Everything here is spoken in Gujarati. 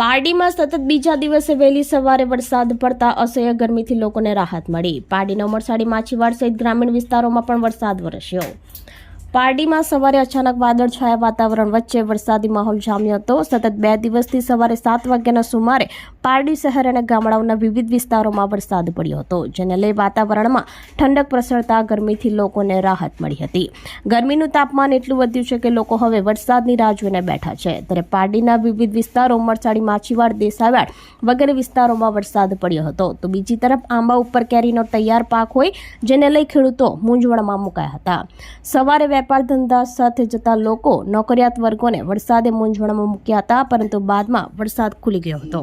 પારડીમાં સતત બીજા દિવસે વહેલી સવારે વરસાદ પડતા અસહ્ય ગરમીથી લોકોને રાહત મળી. પારડીનો ઉમરસાડી માછીવાડ સહિત ગ્રામીણ વિસ્તારોમાં પણ વરસાદ વરસ્યો. પારડીમાં સવારે અચાનક વાદળછાયા વાતાવરણ વચ્ચે વરસાદી માહોલ જામ્યો હતો. સતત બે દિવસથી સવારે સાત વાગ્યાના સુમારે પારડી શહેર અને ગામડાઓના વિવિધ વિસ્તારોમાં વરસાદ પડ્યો હતો, જેને લઈ વાતાવરણમાં ઠંડક પ્રસરતા ગરમીથી લોકોને રાહત મળી હતી. ગરમીનું તાપમાન એટલું વધ્યું છે કે લોકો હવે વરસાદની રાહ જોઈને બેઠા છે. ત્યારે પારડીના વિવિધ વિસ્તારો મરચાડી માછીવાડ, દેસાવાડ વગેરે વિસ્તારોમાં વરસાદ પડ્યો હતો. તો બીજી તરફ આંબા ઉપર કેરીનો તૈયાર પાક હોય, જેને લઈ ખેડૂતો મૂંઝવણમાં મુકાયા હતા. સવારે વેપાર ધંધા સાથે જતા લોકો નોકરિયાત વર્ગોને વરસાદે મૂંઝવણમાં મૂક્યા હતા, પરંતુ બાદમાં વરસાદ ખુલી ગયો હતો.